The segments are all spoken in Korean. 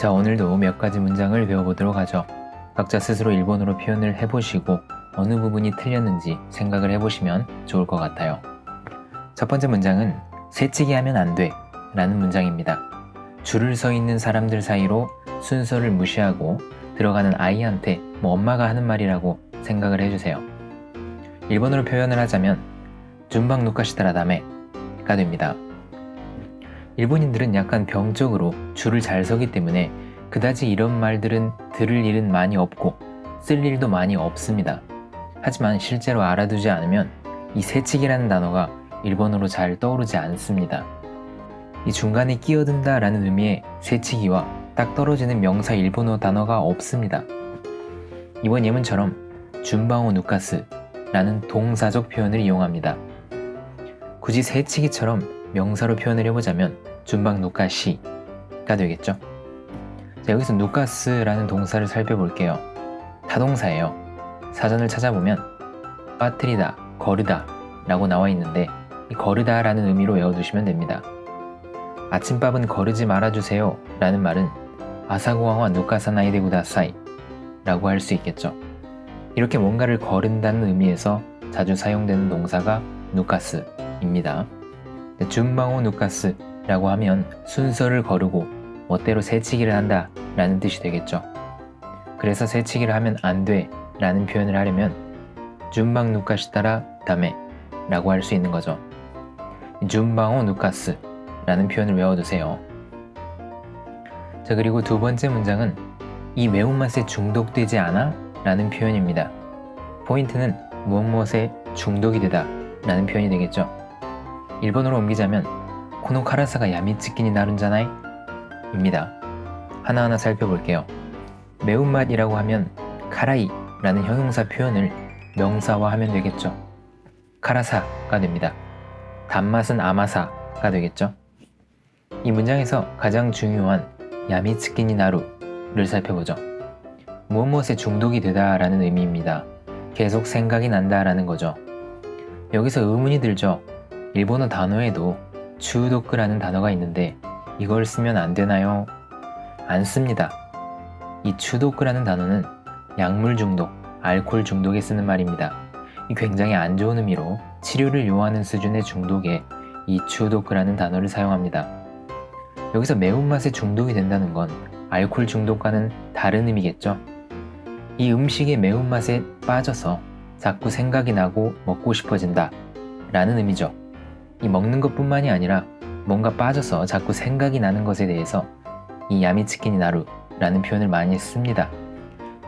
자, 오늘도 몇 가지 문장을 배워보도록 하죠. 각자 스스로 일본어로 표현을 해보시고 어느 부분이 틀렸는지 생각을 해보시면 좋을 것 같아요. 첫 번째 문장은 새치기 하면 안 돼. 라는 문장입니다. 줄을 서 있는 사람들 사이로 순서를 무시하고 들어가는 아이한테 뭐 엄마가 하는 말이라고 생각을 해주세요. 일본어로 표현을 하자면 준방 누카시타라 다메가 됩니다. 일본인들은 약간 병적으로 줄을 잘 서기 때문에 그다지 이런 말들은 들을 일은 많이 없고 쓸 일도 많이 없습니다. 하지만 실제로 알아두지 않으면 이 새치기라는 단어가 일본어로 잘 떠오르지 않습니다. 이 중간에 끼어든다 라는 의미의 새치기와 딱 떨어지는 명사 일본어 단어가 없습니다. 이번 예문처럼 준방호 누카스 라는 동사적 표현을 이용합니다. 굳이 새치기처럼 명사로 표현을 해보자면 준방 누카시가 되겠죠. 자, 여기서 누카스라는 동사를 살펴볼게요. 타동사예요. 사전을 찾아보면 빠뜨리다, 거르다 라고 나와 있는데 이 거르다 라는 의미로 외워두시면 됩니다. 아침밥은 거르지 말아주세요 라는 말은 아사고와와 누카사나이 데 구다사이 라고 할 수 있겠죠. 이렇게 뭔가를 거른다는 의미에서 자주 사용되는 동사가 누카스입니다. 준방호 누카스 라고 하면 순서를 거르고 멋대로 새치기를 한다 라는 뜻이 되겠죠. 그래서 새치기를 하면 안 돼 라는 표현을 하려면 준방 누카시타라 다메 라고 할 수 있는 거죠. 준방호 누카스 라는 표현을 외워두세요. 자, 그리고 두 번째 문장은 이 매운맛에 중독되지 않아? 라는 표현입니다. 포인트는 무엇 무엇에 중독이 되다 라는 표현이 되겠죠. 일본어로 옮기자면 코노 카라사가 야미츠키니 나룬자나이? 입니다. 하나하나 살펴볼게요. 매운맛이라고 하면 카라이 라는 형용사 표현을 명사화하면 되겠죠. 카라사가 됩니다. 단맛은 아마사가 되겠죠. 이 문장에서 가장 중요한 야미츠키니 나루를 살펴보죠. 무엇 무엇에 중독이 되다라는 의미입니다. 계속 생각이 난다라는 거죠. 여기서 의문이 들죠. 일본어 단어에도 추도크라는 단어가 있는데 이걸 쓰면 안 되나요? 안 씁니다. 이 추도크라는 단어는 약물 중독, 알코올 중독에 쓰는 말입니다. 이 굉장히 안 좋은 의미로 치료를 요하는 수준의 중독에 이 추도크라는 단어를 사용합니다. 여기서 매운맛에 중독이 된다는 건 알코올 중독과는 다른 의미겠죠? 이 음식의 매운맛에 빠져서 자꾸 생각이 나고 먹고 싶어진다 라는 의미죠. 이 먹는 것 뿐만이 아니라 뭔가 빠져서 자꾸 생각이 나는 것에 대해서 이 야미츠키니 나루 라는 표현을 많이 씁니다.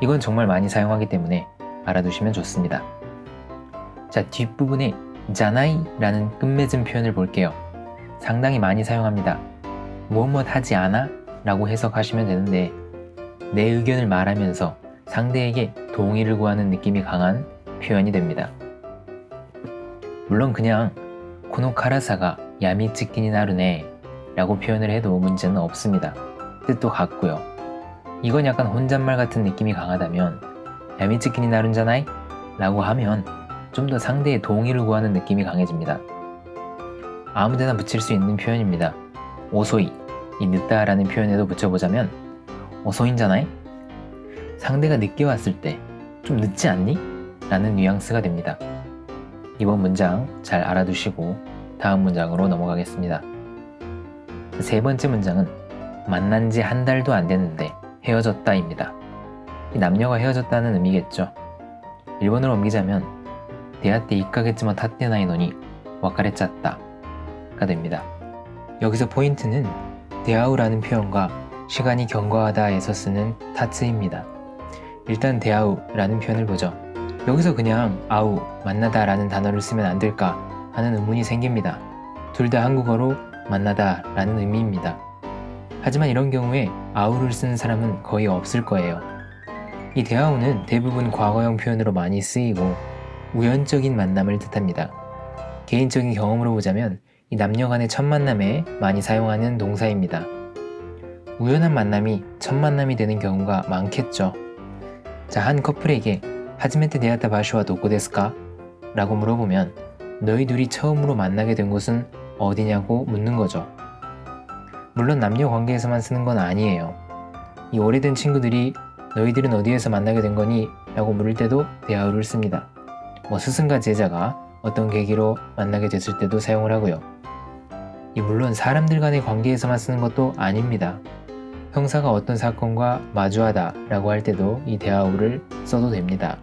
이건 정말 많이 사용하기 때문에 알아두시면 좋습니다. 자, 뒷부분에 자나이 라는 끝맺음 표현을 볼게요. 상당히 많이 사용합니다. 무엇 무엇 하지 않아? 라고 해석하시면 되는데 내 의견을 말하면서 상대에게 동의를 구하는 느낌이 강한 표현이 됩니다. 물론 그냥 코노카라사가 야미츠키니 나르네 라고 표현을 해도 문제는 없습니다. 뜻도 같고요. 이건 약간 혼잣말 같은 느낌이 강하다면 야미츠키니 나른자나이? 라고 하면 좀 더 상대의 동의를 구하는 느낌이 강해집니다. 아무데나 붙일 수 있는 표현입니다. 오소이, 이 늦다라는 표현에도 붙여보자면 오소인잖아이? 상대가 늦게 왔을 때 좀 늦지 않니? 라는 뉘앙스가 됩니다. 이번 문장 잘 알아두시고 다음 문장으로 넘어가겠습니다. 세 번째 문장은 만난 지 한 달도 안 됐는데 헤어졌다입니다. 이 남녀가 헤어졌다는 의미겠죠. 일본어로 옮기자면 대학때 입가겠지만 탓대나이노니 와카레짰다가 됩니다. 여기서 포인트는 대화우라는 표현과 시간이 경과하다에서 쓰는 타츠입니다. 일단 대화우라는 표현을 보죠. 여기서 그냥 아우, 만나다 라는 단어를 쓰면 안 될까 하는 의문이 생깁니다. 둘 다 한국어로 만나다 라는 의미입니다. 하지만 이런 경우에 아우를 쓰는 사람은 거의 없을 거예요. 이 대아우는 대부분 과거형 표현으로 많이 쓰이고 우연적인 만남을 뜻합니다. 개인적인 경험으로 보자면 이 남녀 간의 첫 만남에 많이 사용하는 동사입니다. 우연한 만남이 첫 만남이 되는 경우가 많겠죠. 자, 한 커플에게 하즈메테 데아타 바시와 도코 데스까? 라고 물어보면 너희 둘이 처음으로 만나게 된 곳은 어디냐고 묻는 거죠. 물론 남녀 관계에서만 쓰는 건 아니에요. 이 오래된 친구들이 너희들은 어디에서 만나게 된 거니? 라고 물을 때도 대하우를 씁니다. 뭐 스승과 제자가 어떤 계기로 만나게 됐을 때도 사용을 하고요. 이 물론 사람들 간의 관계에서만 쓰는 것도 아닙니다. 형사가 어떤 사건과 마주하다 라고 할 때도 이 대하우를 써도 됩니다.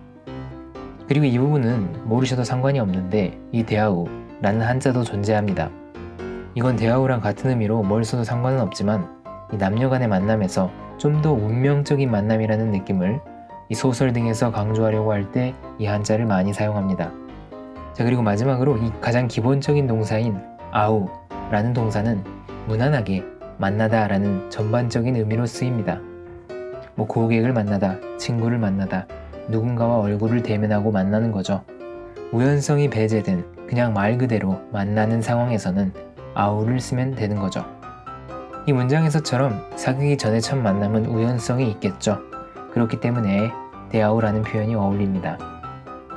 그리고 이 부분은 모르셔도 상관이 없는데 이 대하우 라는 한자도 존재합니다. 이건 대하우랑 같은 의미로 뭘 써도 상관은 없지만 이 남녀 간의 만남에서 좀 더 운명적인 만남이라는 느낌을 이 소설 등에서 강조하려고 할 때 이 한자를 많이 사용합니다. 자 그리고 마지막으로 이 가장 기본적인 동사인 아우 라는 동사는 무난하게 만나다 라는 전반적인 의미로 쓰입니다. 뭐 고객을 만나다, 친구를 만나다, 누군가와 얼굴을 대면하고 만나는 거죠. 우연성이 배제된 그냥 말 그대로 만나는 상황에서는 아우를 쓰면 되는 거죠. 이 문장에서처럼 사귀기 전에 첫 만남은 우연성이 있겠죠. 그렇기 때문에 대아우라는 표현이 어울립니다.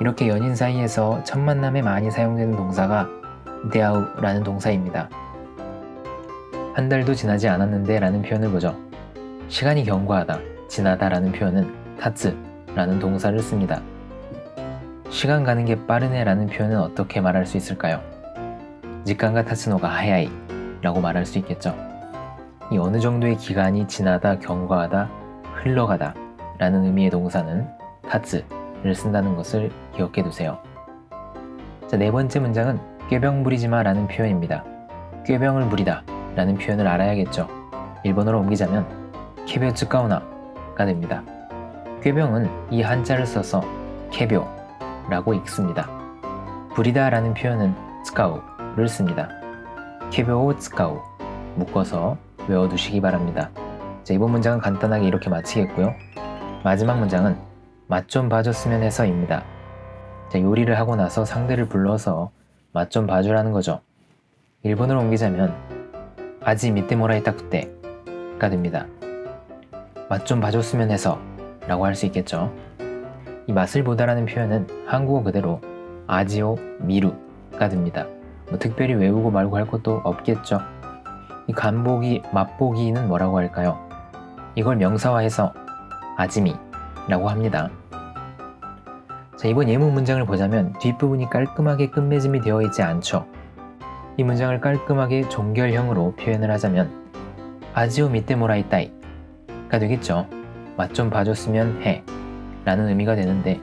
이렇게 연인 사이에서 첫 만남에 많이 사용되는 동사가 대아우라는 동사입니다. 한 달도 지나지 않았는데 라는 표현을 보죠. 시간이 경과하다, 지나다 라는 표현은 타츠 라는 동사를 씁니다. 시간 가는 게 빠르네 라는 표현은 어떻게 말할 수 있을까요? 직관가 타츠노가 하야이 라고 말할 수 있겠죠. 이 어느 정도의 기간이 지나다, 경과하다, 흘러가다 라는 의미의 동사는 타츠를 쓴다는 것을 기억해 두세요. 자, 네 번째 문장은 꾀병 부리지 마 라는 표현입니다. 꾀병을 부리다 라는 표현을 알아야겠죠. 일본어로 옮기자면 케벼 츠카오나가 됩니다. 꾀병은 이 한자를 써서 케벼 라고 읽습니다. 부리다 라는 표현은 츠카우를 씁니다. 케벼오 츠카우 묶어서 외워두시기 바랍니다. 자, 이번 문장은 간단하게 이렇게 마치겠고요. 마지막 문장은 맛 좀 봐줬으면 해서입니다. 자, 요리를 하고 나서 상대를 불러서 맛 좀 봐주라는 거죠. 일본어로 옮기자면 아지 밑에 했다 그때가 됩니다. 맛 좀 봐줬으면 해서 라고 할 수 있겠죠. 이 맛을 보다라는 표현은 한국어 그대로 아지오 미루가 됩니다. 뭐 특별히 외우고 말고 할 것도 없겠죠. 이 간보기, 맛보기는 뭐라고 할까요? 이걸 명사화해서 아지미라고 합니다. 자, 이번 예문 문장을 보자면 뒷부분이 깔끔하게 끝맺음이 되어 있지 않죠. 이 문장을 깔끔하게 종결형으로 표현을 하자면 아지오 있다이가 되겠죠. 맛 좀 봐줬으면 해 라는 의미가 되는데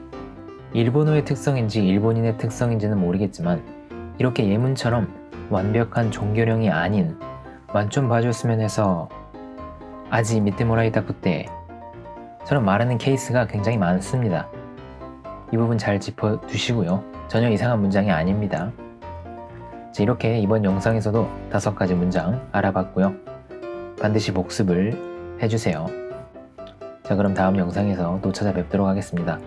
일본어의 특성인지 일본인의 특성인지는 모르겠지만 이렇게 예문처럼 완벽한 종결형이 아닌 맛 좀 봐줬으면 해서 뭐라 있다 그때 처럼 말하는 케이스가 굉장히 많습니다. 이 부분 잘 짚어 두시고요. 전혀 이상한 문장이 아닙니다. 자, 이렇게 이번 영상에서도 다섯 가지 문장 알아봤고요. 반드시 복습을 해주세요. 자, 그럼 다음 영상에서 또 찾아뵙도록 하겠습니다.